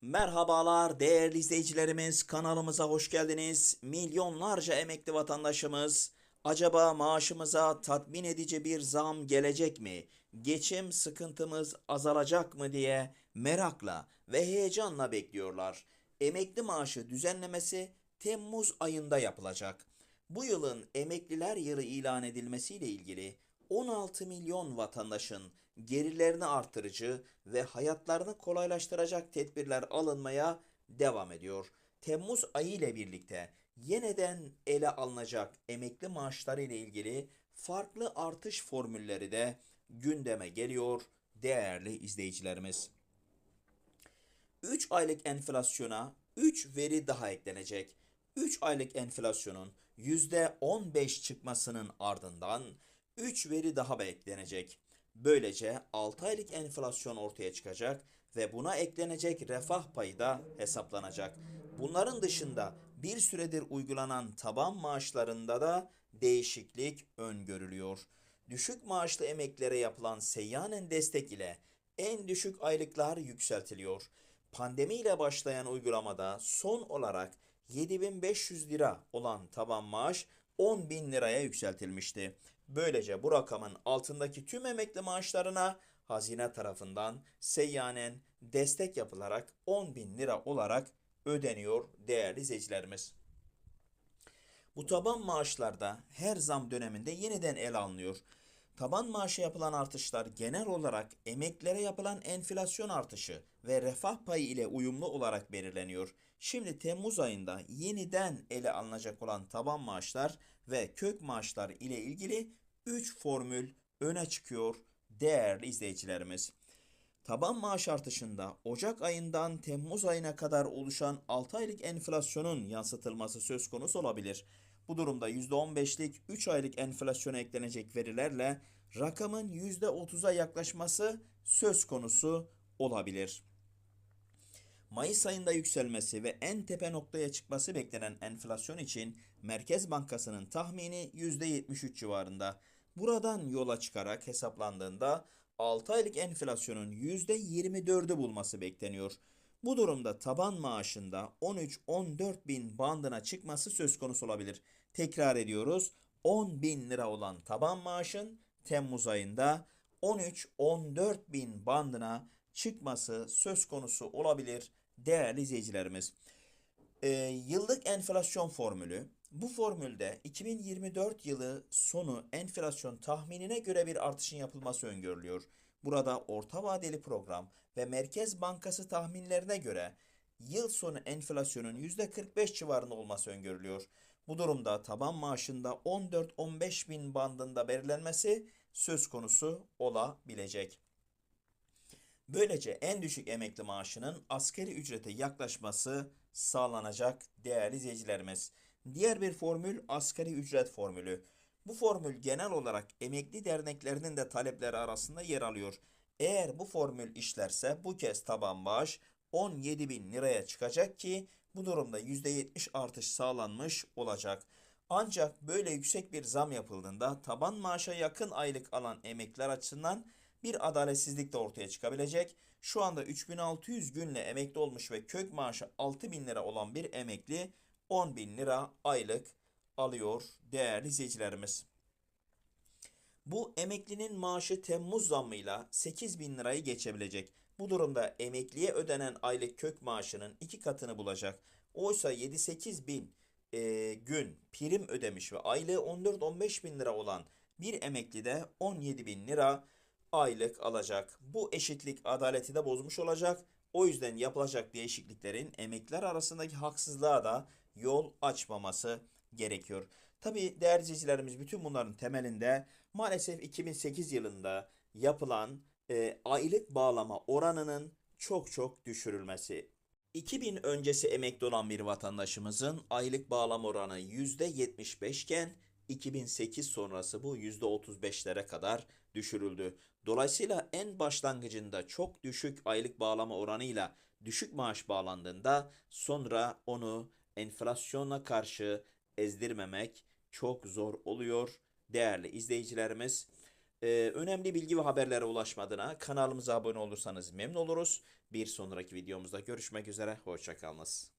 Merhabalar değerli izleyicilerimiz kanalımıza hoş geldiniz. Milyonlarca emekli vatandaşımız acaba maaşımıza tatmin edici bir zam gelecek mi? Geçim sıkıntımız azalacak mı diye merakla ve heyecanla bekliyorlar. Emekli maaşı düzenlemesi Temmuz ayında yapılacak. Bu yılın emekliler yılı ilan edilmesiyle ilgili 16 milyon vatandaşın gelirlerini artırıcı ve hayatlarını kolaylaştıracak tedbirler alınmaya devam ediyor. Temmuz ayı ile birlikte yeniden ele alınacak emekli maaşları ile ilgili farklı artış formülleri de gündeme geliyor değerli izleyicilerimiz. 3 aylık enflasyona 3 veri daha eklenecek. 3 aylık enflasyonun %15 çıkmasının ardından 3 veri daha eklenecek. Böylece 6 aylık enflasyon ortaya çıkacak ve buna eklenecek refah payı da hesaplanacak. Bunların dışında bir süredir uygulanan taban maaşlarında da değişiklik öngörülüyor. Düşük maaşlı emeklilere yapılan seyyanen destek ile en düşük aylıklar yükseltiliyor. Pandemiyle başlayan uygulamada son olarak 7500 lira olan taban maaş 10 bin liraya yükseltilmişti. Böylece bu rakamın altındaki tüm emekli maaşlarına hazine tarafından seyyanen destek yapılarak 10 bin lira olarak ödeniyor değerli izleyicilerimiz. Bu taban maaşlarda her zam döneminde yeniden ele alınıyor. Taban maaşı yapılan artışlar genel olarak emeklere yapılan enflasyon artışı ve refah payı ile uyumlu olarak belirleniyor. Şimdi Temmuz ayında yeniden ele alınacak olan taban maaşlar ve kök maaşlar ile ilgili 3 formül öne çıkıyor değerli izleyicilerimiz. Taban maaş artışında Ocak ayından Temmuz ayına kadar oluşan 6 aylık enflasyonun yansıtılması söz konusu olabilir. Bu durumda %15'lik 3 aylık enflasyona eklenecek verilerle rakamın %30'a yaklaşması söz konusu olabilir. Mayıs ayında yükselmesi ve en tepe noktaya çıkması beklenen enflasyon için Merkez Bankası'nın tahmini %73 civarında. Buradan yola çıkarak hesaplandığında 6 aylık enflasyonun %24'ü bulması bekleniyor. Bu durumda taban maaşında 13-14 bin bandına çıkması söz konusu olabilir. Tekrar ediyoruz 10 bin lira olan taban maaşın Temmuz ayında 13-14 bin bandına çıkması söz konusu olabilir değerli izleyicilerimiz. Ee, yıllık enflasyon formülü. Bu formülde 2024 yılı sonu enflasyon tahminine göre bir artışın yapılması öngörülüyor. Burada orta vadeli program ve Merkez Bankası tahminlerine göre yıl sonu enflasyonun %45 civarında olması öngörülüyor. Bu durumda taban maaşında 14-15 bin bandında belirlenmesi söz konusu olabilecek. Böylece en düşük emekli maaşının askeri ücrete yaklaşması sağlanacak değerli izleyicilerimiz. Diğer bir formül asgari ücret formülü. Bu formül genel olarak emekli derneklerinin de talepleri arasında yer alıyor. Eğer bu formül işlerse bu kez taban maaş 17 bin liraya çıkacak ki bu durumda %70 artış sağlanmış olacak. Ancak böyle yüksek bir zam yapıldığında taban maaşa yakın aylık alan emekliler açısından bir adaletsizlik de ortaya çıkabilecek. Şu anda 3600 günle emekli olmuş ve kök maaşı 6000 lira olan bir emekli 10 bin lira aylık alıyor değerli izleyicilerimiz. Bu emeklinin maaşı Temmuz zammıyla 8 bin lirayı geçebilecek. Bu durumda emekliye ödenen aylık kök maaşının iki katını bulacak. Oysa 7-8 bin e, gün prim ödemiş ve aylığı 14-15 bin lira olan bir emekli de 17 bin lira aylık alacak. Bu eşitlik adaleti de bozmuş olacak. O yüzden yapılacak değişikliklerin emekliler arasındaki haksızlığa da yol açmaması gerekiyor. Tabi değerli izleyicilerimiz bütün bunların temelinde maalesef 2008 yılında yapılan e, aylık bağlama oranının çok çok düşürülmesi. 2000 öncesi emekli olan bir vatandaşımızın aylık bağlama oranı %75 iken 2008 sonrası bu %35'lere kadar düşürüldü. Dolayısıyla en başlangıcında çok düşük aylık bağlama oranıyla düşük maaş bağlandığında sonra onu enflasyona karşı ezdirmemek çok zor oluyor değerli izleyicilerimiz. Ee, önemli bilgi ve haberlere ulaşmadığına kanalımıza abone olursanız memnun oluruz. Bir sonraki videomuzda görüşmek üzere. Hoşçakalınız.